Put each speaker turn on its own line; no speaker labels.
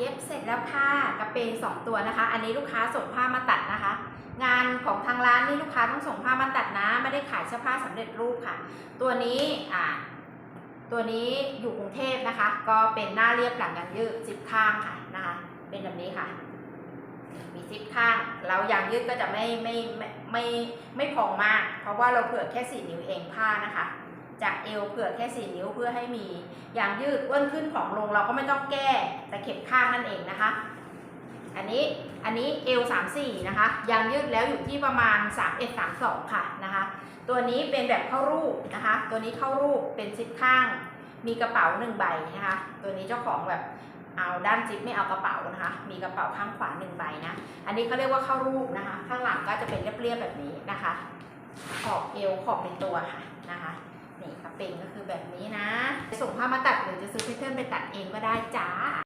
เย็บเสร็จแล้วค่ะกระเปงสองตัวนะคะ อันนี้ลูกค้าส่งผ้ามาตัดนะคะ งานของทางร้านนี่ลูกค้าต้องส่งผ้ามาตัดนะ ไม่ได้ขายเสื้อผ้าสำเร็จรูปค่ะ ตัวนี้อ่าตัวนี้อยู่กรุงเทพนะคะ ก็เป็นหน้าเรียบหลังยางยืดซิปข้างค่ะนะคะ เป็นแบบนี้ค่ะ มีซิปข้างเรายางยืดก็จะไม่ไม่ไม่ไม่ไม่พองมาก เพราะว่าเราเผื่อแค่สี่นิ้วเองผ้านะคะ จากเอวเผื่อแค่สี่นิ้วเพื่อให้มียางยืดอ้วนขึ้นผอมลงเราก็ไม่ต้องแก้แต่เข็มข้างนั่นเองนะคะ อันนี้อันนี้เอว3 4นะคะยางยืดแล้วอยู่ที่ประมาณ 3 1 3 2 ค่ะนะคะตัวนี้เป็นแบบเข้ารูปนะคะ ตัวนี้เข้ารูปเป็นซิปข้าง มีกระเป๋าหนึ่งใบนะคะ ตัวนี้เจ้าของแบบเอาด้านซิปไม่เอากระเป๋านะคะ มีกระเป๋าข้างขวาหนึ่งใบนะ อันนี้เขาเรียกว่าเข้ารูปนะคะ ข้างหลังก็จะเป็นเรียบๆแบบนี้นะคะ ขอบเอวขอบเป็นตัวค่ะนะคะ เป่งก็คือแบบนี้นะ ส่งผ้ามาตัดหรือจะซื้อเพทเทิร์นไปตัดเอง